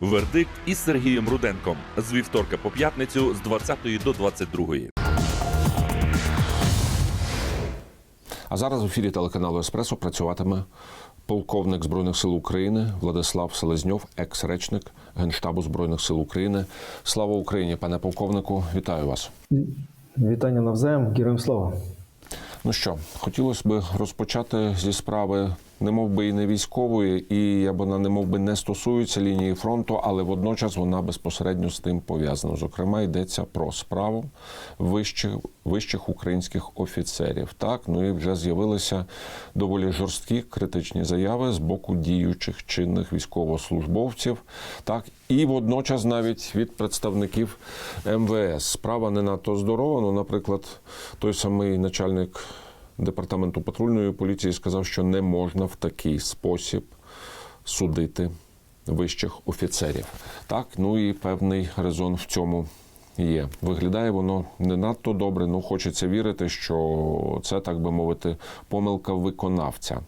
Вердикт із Сергієм Руденком з вівторка по п'ятницю з 20 до 22. А зараз в ефірі телеканалу Еспресо працюватиме полковник збройних сил України Владислав Селезньов, екс-речник Генштабу збройних сил України. Слава Україні, пане полковнику! Вітаю вас. Вітання навзаєм, героям слава. Ну що, хотілося б розпочати зі справи, не би і не військової, і я вона не мов би не стосується лінії фронту, але водночас вона безпосередньо з тим пов'язана. Зокрема, йдеться про справу вищих, вищих українських офіцерів. Так, ну і вже з'явилися доволі жорсткі критичні заяви з боку діючих чинних військовослужбовців. Так, і водночас навіть від представників МВС. Справа не надто здорова. Ну, наприклад, той самий начальник департаменту патрульної поліції сказав, що не можна в такий спосіб судити вищих офіцерів. Так, ну і певний резон в цьому є. Виглядає воно не надто добре. Ну хочеться вірити, що це, так би мовити, помилка виконавця.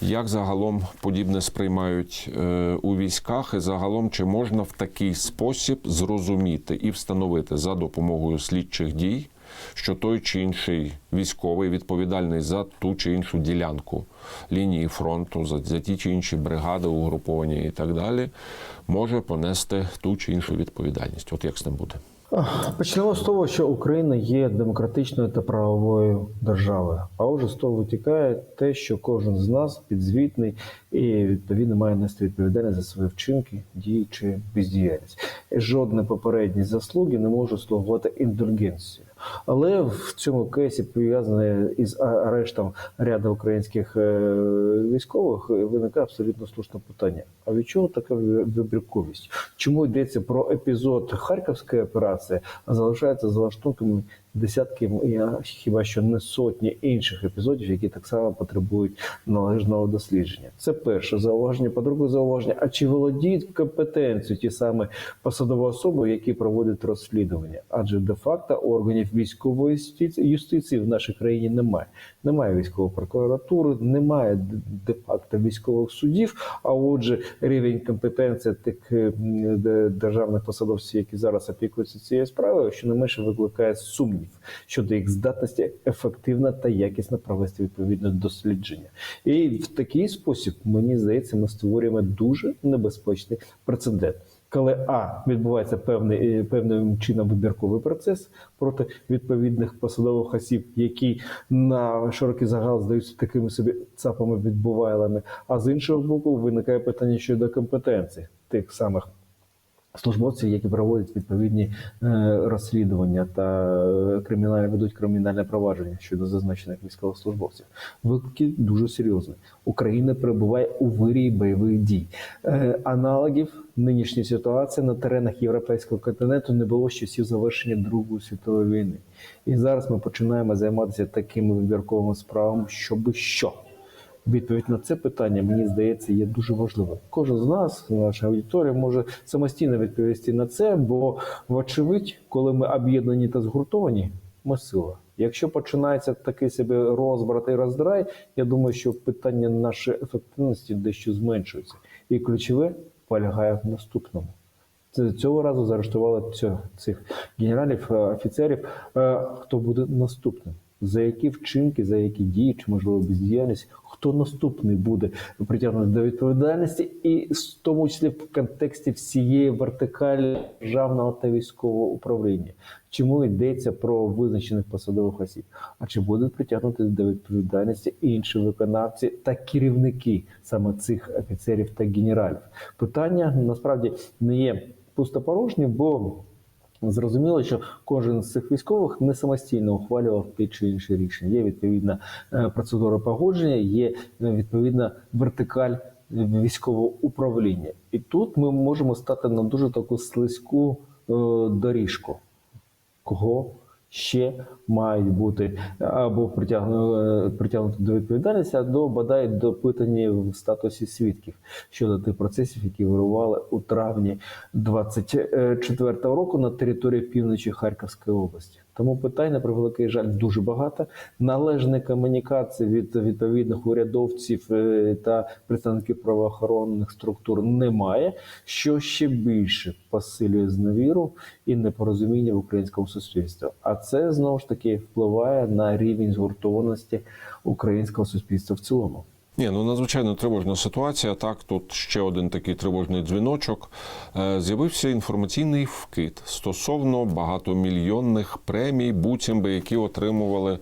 Як загалом подібне сприймають е, у військах, і загалом чи можна в такий спосіб зрозуміти і встановити за допомогою слідчих дій, що той чи інший військовий відповідальний за ту чи іншу ділянку лінії фронту, за, за ті чи інші бригади, угруповання і так далі, може понести ту чи іншу відповідальність? От як з тим буде? Почнемо з того, що Україна є демократичною та правовою державою. А отже, з того витікає те, що кожен з нас підзвітний і відповідно має нести відповідальність за свої вчинки, дії чи бездіяльність. І жодне попередні заслуги не може слугувати індульгенцією. Але в цьому кейсі пов'язане із арештом ряду українських е, військових виникає абсолютно слушне питання: а від чого така вибірковість? Чому йдеться про епізод Харківської операції, а залишається за лаштунками десятки, хіба що не сотні інших епізодів, які так само потребують належного дослідження? Це перше зауваження. По-друге, зауваження: а чи володіють компетенцією ті саме посадові особи, які проводять розслідування? Адже де-факто органів військової юстиції в нашій країні немає. Немає військової прокуратури, немає де-факто військових судів. А отже, рівень компетенції тих державних посадовців, які зараз опікуються цією справою, що не менше викликає сумнів щодо їх здатності ефективно та якісно провести відповідне дослідження. І в такий спосіб мені здається, ми створюємо дуже небезпечний прецедент. Коли а відбувається певний е, певним чином вибірковий процес проти відповідних посадових осіб, які на широкий загал здаються такими собі цапами відбувайлами. А з іншого боку, виникає питання щодо компетенції тих самих. Службовців, які проводять відповідні е, розслідування та е, кримінальне ведуть кримінальне провадження щодо зазначених військовослужбовців, виклики дуже серйозні. Україна перебуває у вирії бойових дій. Е, аналогів нинішньої ситуації на теренах європейського континенту не було з часів завершення Другої світової війни. І зараз ми починаємо займатися такими вибірковими справами, щоби що. Відповідь на це питання, мені здається, є дуже важливим. Кожен з нас, наша аудиторія, може самостійно відповісти на це, бо, вочевидь, коли ми об'єднані та згуртовані, ми сила. Якщо починається такий собі розбрат і роздрай, я думаю, що питання нашої ефективності дещо зменшується. І ключове полягає в наступному. Цього разу заарештували цих генералів, е, офіцерів. Е, хто буде наступним? За які вчинки, за які дії, чи можливо бездіяльність, хто наступний буде притягнутий до відповідальності, і в тому числі в контексті всієї вертикалі державного та військового управління, чому йдеться про визначених посадових осіб? А чи будуть притягнути до відповідальності інші виконавці та керівники саме цих офіцерів та генералів? Питання насправді не є пустопорожнім, бо Зрозуміло, що кожен з цих військових не самостійно ухвалював те чи інше рішення. Є відповідна е, процедура погодження, є е, відповідна вертикаль військового управління. І тут ми можемо стати на дуже таку слизьку е, доріжку. Кого ще мають бути або притягнути, притягнути до відповідальності, або бодай допитані в статусі свідків щодо тих процесів, які вирували у травні 24 року на території півночі Харківської області. Тому питань, на превеликий жаль, дуже багато. Належної комунікації від відповідних урядовців е, та представників правоохоронних структур немає, що ще більше посилює зневіру і непорозуміння в українському суспільстві. А це знову ж таки впливає на рівень згуртованості українського суспільства в цілому. Ні, ну надзвичайно тривожна ситуація. Так, тут ще один такий тривожний дзвіночок. Е, З'явився інформаційний вкид стосовно багатомільйонних премій, буцімби, які отримували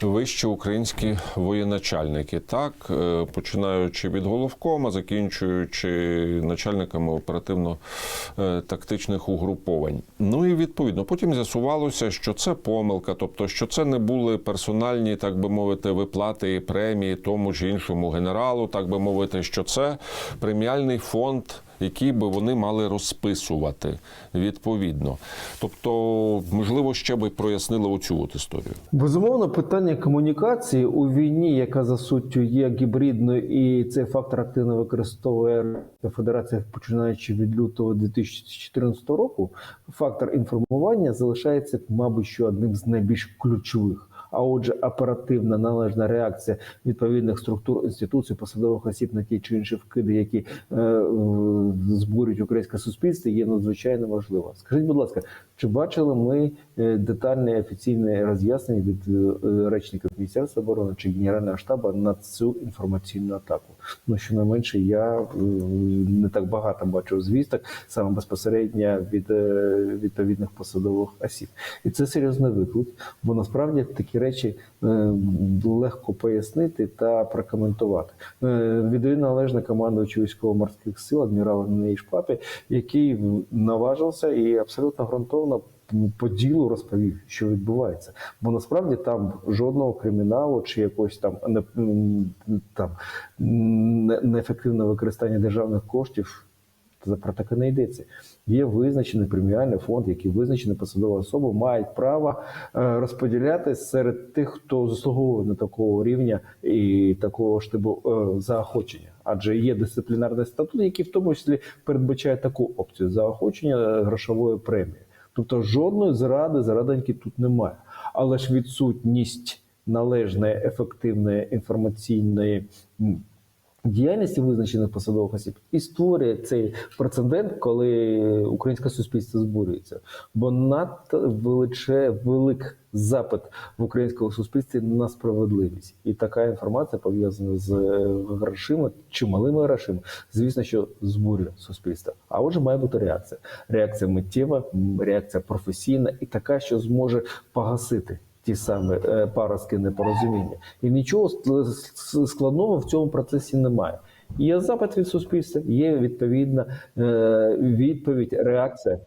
вищі українські воєначальники. Так, е, починаючи від головкома, закінчуючи начальниками оперативно-тактичних угруповань. Ну і відповідно, потім з'ясувалося, що це помилка, тобто, що це не були персональні, так би мовити, виплати і премії тому чи іншому генералу, так би мовити, що це преміальний фонд. Який би вони мали розписувати відповідно, тобто, можливо, ще би прояснили оцю от історію. Безумовно, питання комунікації у війні, яка за суттю є гібридною, і цей фактор активно використовує Федерація, починаючи від лютого 2014 року. Фактор інформування залишається, мабуть, що одним з найбільш ключових. А отже, оперативна належна реакція відповідних структур інституцій, посадових осіб на ті чи інші вкиди, які е, збурюють українське суспільство, є надзвичайно важлива. Скажіть, будь ласка, чи бачили ми е, детальне офіційне роз'яснення від е, речників Міністерства оборони чи Генерального штабу на цю інформаційну атаку? Ну щонайменше я е, не так багато бачив звісток саме безпосередньо від відповідних посадових осіб, і це серйозний виклик, бо насправді такі речі е, легко пояснити та прокоментувати. Е, Віддаю належне командувачу військово-морських сил адміралу Ней Шпапі, який наважився і абсолютно ґрунтовно по ділу розповів, що відбувається. Бо насправді там жодного криміналу чи якогось там не там не- неефективного використання державних коштів. Про таке не йдеться. Є визначений преміальний фонд, який визначені посадові особи мають право е, розподіляти серед тих, хто заслуговує на такого рівня і такого штибу е, заохочення. Адже є дисциплінарний статут, який в тому числі передбачає таку опцію заохочення грошової премії. Тобто жодної зради зарадоньки тут немає. Але ж відсутність належної ефективної інформаційної діяльності визначених посадових осіб і створює цей прецедент, коли українське суспільство збурюється. Бо надто величе велик запит в українському суспільстві на справедливість, і така інформація пов'язана з е, грошима чи малими грошима, звісно, що збурює суспільство. А отже, має бути реакція. Реакція миттєва, реакція професійна і така, що зможе погасити ті самі паразки непорозуміння. І нічого складного в цьому процесі немає. Є запит від суспільства, є відповідна е, відповідь, реакція.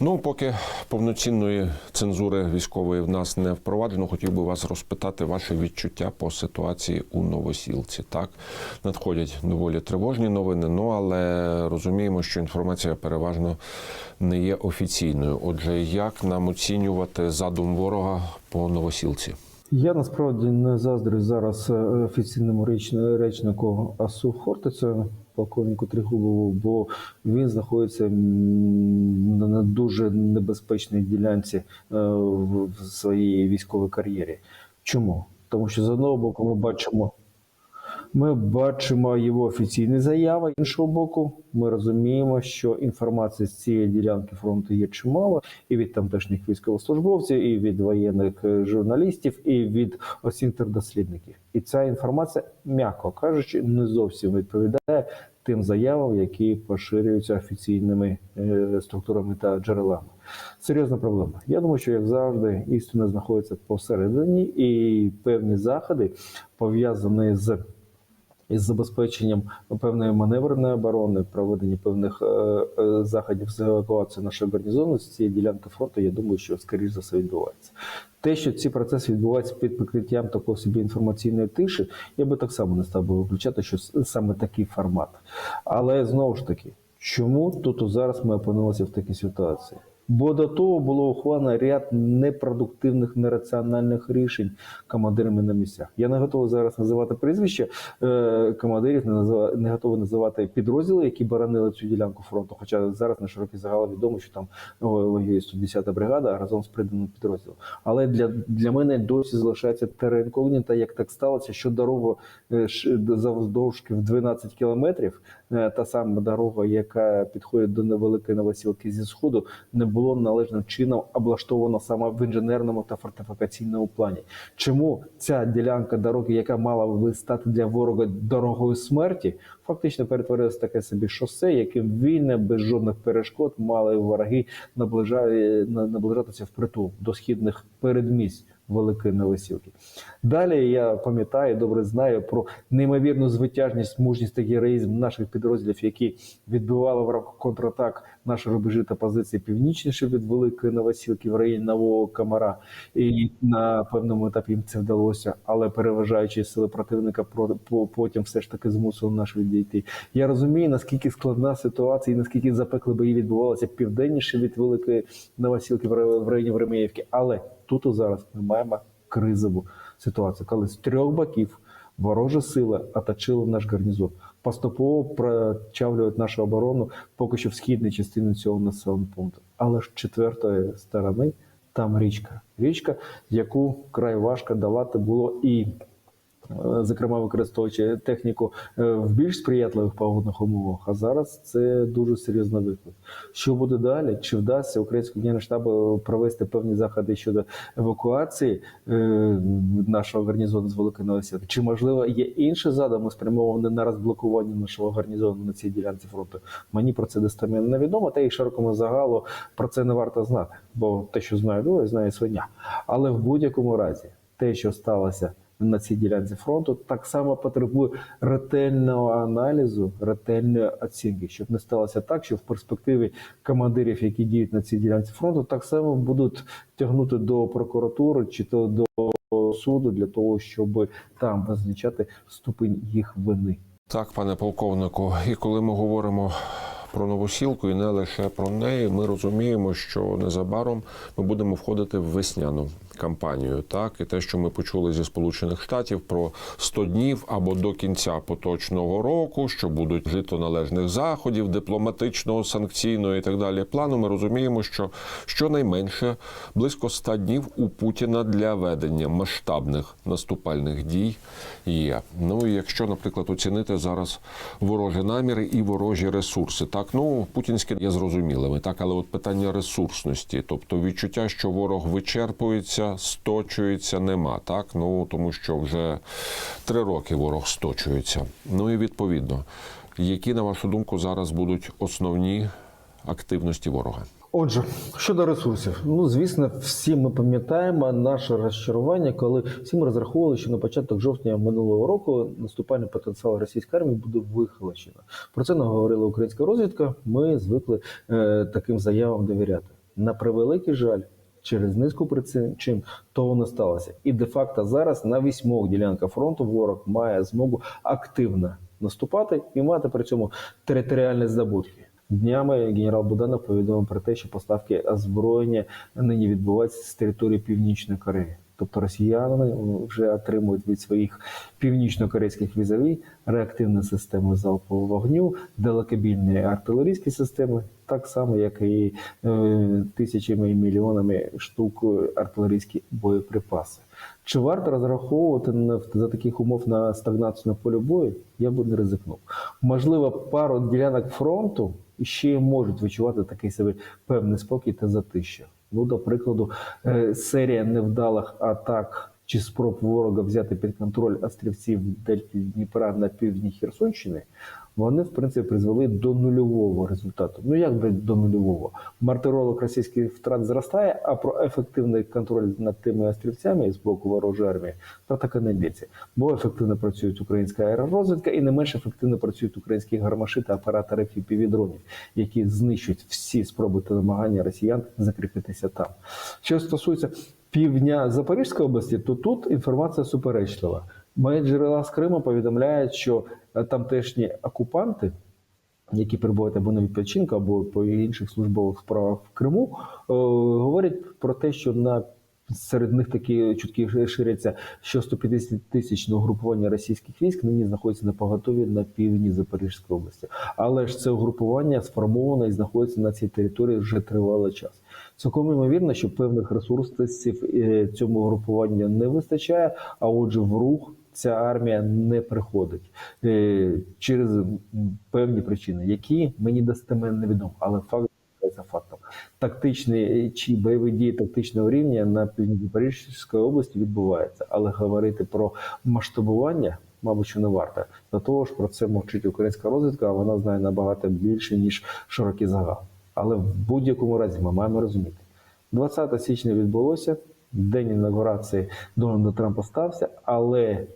Ну, поки повноцінної цензури військової в нас не впроваджено, хотів би вас розпитати ваші відчуття по ситуації у Новосілці. Так надходять доволі тривожні новини. Ну але розуміємо, що інформація переважно не є офіційною. Отже, як нам оцінювати задум ворога по Новосілці? Я насправді не заздрю зараз е, офіційному речнику АСУ Хортицю, полковнику Тригубову, бо він знаходиться на- дуже небезпечній ділянці е, в своїй військовій кар'єрі. Чому? Тому що з одного боку ми бачимо. Ми бачимо його офіційні заяви. Іншого боку, ми розуміємо, що інформації з цієї ділянки фронту є чимало, і від тамтешніх військовослужбовців, і від воєнних е, журналістів, і від осінтердослідників. І ця інформація, м'яко кажучи, не зовсім відповідає тим заявам, які поширюються офіційними е, структурами та джерелами. Серйозна проблема. Я думаю, що як завжди, істина знаходиться посередині, і певні заходи пов'язані з із забезпеченням певної маневреної оборони, проведення певних е, е, заходів з евакуації нашої гарнізону з цієї ділянки фронту, я думаю, що скоріш за все відбувається. Те, що ці процеси відбуваються під прикриттям такого собі інформаційної тиші, я би так само не став би виключати, що саме такий формат. Але знову ж таки, чому тут зараз ми опинилися в такій ситуації? Бо до того було ухвалено ряд непродуктивних, нераціональних рішень командирами на місцях. Я не готовий зараз називати прізвища е, командирів, не готовий називати підрозділи, які боронили цю ділянку фронту. Хоча зараз на широкий загал відомо, що там воює 110-та бригада разом з приданим підрозділом. Але для, для мене досі залишається терен інкогніта, як так сталося, що дорога е, завдовжки в 12 кілометрів, е, та сама дорога, яка підходить до невеликої новосілки зі сходу, не було належним чином облаштовано саме в інженерному та фортифікаційному плані. Чому ця ділянка дороги, яка мала би стати для ворога дорогою смерті, фактично перетворилася таке собі шосе, яким вільне, без жодних перешкод мали вороги наближатися впритул до східних передмість Великої Новосілки. Далі я пам'ятаю, добре знаю про неймовірну звитяжність, мужність та героїзм наших підрозділів, які відбивали в рамках контратак наші рубежі та позиції північніше від Великої Новосілки в районі Нового Камара. І на певному етапі їм це вдалося, але переважаючи сили противника, про- по- потім все ж таки змусили нас відійти. Я розумію, наскільки складна ситуація і наскільки запекли бої відбувалися південніше від Великої Новосілки в районі Времеївки. Але тут і зараз ми маємо кризову ситуацію, коли з трьох боків ворожа сила оточила наш гарнізон. Поступово прочавлюють нашу оборону поки що в східній частині цього населеного пункту. Але ж четвертої сторони там річка. Річка, яку край важко долати було і зокрема використовуючи техніку е, в більш сприятливих погодних умовах. А зараз це дуже серйозний виклик. Що буде далі? Чи вдасться українському штабу провести певні заходи щодо евакуації е, нашого гарнізону з Великої Новосілки? Чи можливо є інші задуми спрямовані на розблокування нашого гарнізону на цій ділянці фронту? Мені про це достеменно невідомо, та й широкому загалу про це не варто знати, бо те, що знаю двоє, знає свиня. Але в будь-якому разі, те, що сталося на цій ділянці фронту, так само потребує ретельного аналізу, ретельної оцінки, щоб не сталося так, що в перспективі командирів, які діють на цій ділянці фронту, так само будуть тягнути до прокуратури чи то до суду для того, щоб там визначати ступень їх вини. Так, пане полковнику, і коли ми говоримо про новосілку, і не лише про неї, ми розуміємо, що незабаром ми будемо входити в весняну кампанію. Так, і те, що ми почули зі Сполучених Штатів про 100 днів або до кінця поточного року, що будуть жито належних заходів, дипломатичного, санкційного і так далі. Плану ми розуміємо, що щонайменше близько 100 днів у Путіна для ведення масштабних наступальних дій є. Ну і якщо, наприклад, оцінити зараз ворожі наміри і ворожі ресурси, так ну путінське є зрозумілими, так, але от питання ресурсності, тобто відчуття, що ворог вичерпується, сточується, нема. Так, ну тому що вже три роки ворог сточується. Ну і відповідно, які на вашу думку зараз будуть основні активності ворога? Отже, щодо ресурсів, ну звісно, всі ми пам'ятаємо наше розчарування, коли всі ми розраховували, що на початок жовтня минулого року наступальний потенціал російської армії буде вихолощено. Про це наговорила українська розвідка. Ми звикли е, таким заявам довіряти. На превеликий жаль. Через низку причин того не сталося, і де-факто зараз на вісьмох ділянках фронту ворог має змогу активно наступати і мати при цьому територіальні здобутки. Днями генерал Буданов повідомив про те, що поставки озброєння нині відбуваються з території Північної Кореї. Тобто росіяни вже отримують від своїх північно-корейських візові реактивні системи залпового вогню, далекобійні артилерійські системи, так само, як і е, тисячами і мільйонами штук артилерійські боєприпаси. Чи варто розраховувати на, за таких умов на стагнацію на полі бою? Я би не ризикнув. Можливо, пару ділянок фронту ще можуть відчувати такий собі певний спокій та затища. Ну, до прикладу, е, серія невдалих атак чи спроб ворога взяти під контроль острівців Дельті Дніпра на півдні Херсонщини, вони в принципі призвели до нульового результату. Ну як би до нульового? Мартиролог російських втрат зростає, а про ефективний контроль над тими острівцями з боку ворожої армії про таке не йдеться. Бо ефективно працює українська аеророзвідка і не менш ефективно працюють українські гармаші та оператори FPV-дронів, які знищують всі спроби та намагання росіян закріпитися там. Що стосується півдня Запорізької області, то тут інформація суперечлива. Мої джерела з Криму повідомляють, що е, тамтешні окупанти які перебувають або на відпочинку, або по інших службових справах в Криму, е, говорять про те, що на Серед них такі чутки ширяться, що 150 тисячного групування російських військ нині знаходиться на поготові на півдні Запорізької області. Але ж це угрупування сформовано і знаходиться на цій території вже тривалий час. Цілком ймовірно, що певних ресурсів е, цьому угрупуванню не вистачає, а отже, в рух ця армія не приходить е, через певні причини, які мені достеменно невідомо, але факт за фактом. Тактичні чи бойові дії тактичного рівня на півдні області відбуваються, але говорити про масштабування, мабуть, що не варто. До того ж, про це мовчить українська розвідка, а вона знає набагато більше ніж широкий загал. Але в будь-якому разі ми маємо розуміти, 20 січня відбулося, день інаугурації Дональда Трампа стався, але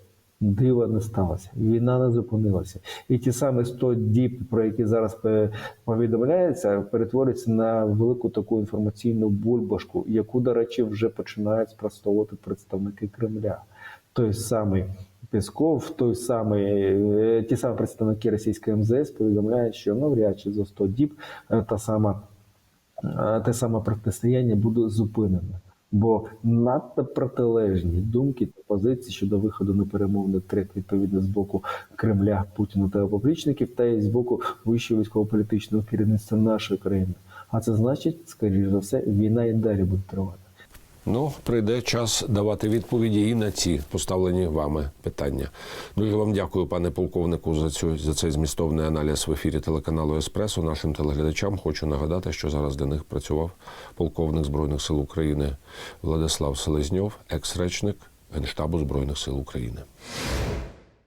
дива не сталося. Війна не зупинилася. І ті самі 100 діб, про які зараз повідомляється, перетворюються на велику таку інформаційну бульбашку, яку, до речі, вже починають спростовувати представники Кремля. Той самий Песков, той самий, е, ті самі представники російської МЗС повідомляють, що навряд чи за 100 діб е, та сама е, те саме протистояння буде зупинено. Бо надто протилежні думки та позиції щодо виходу на перемовний трек відповідно з боку Кремля, Путіна та опоплічників, та й з боку вищого військово-політичного керівництва нашої країни. А це значить, скоріш за все, війна і далі буде тривати. Ну, прийде час давати відповіді і на ці поставлені вами питання. Дуже вам дякую, пане полковнику, за цю за цей змістовний аналіз в ефірі телеканалу Еспресо. Нашим телеглядачам хочу нагадати, що зараз для них працював полковник збройних сил України Владислав Селезньов, екс-речник Генштабу збройних сил України.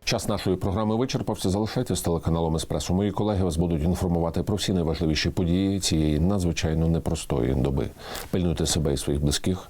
Час нашої програми вичерпався. Залишайтесь з телеканалом Еспресо. Мої колеги вас будуть інформувати про всі найважливіші події цієї надзвичайно непростої доби. Пильнуйте себе і своїх близьких.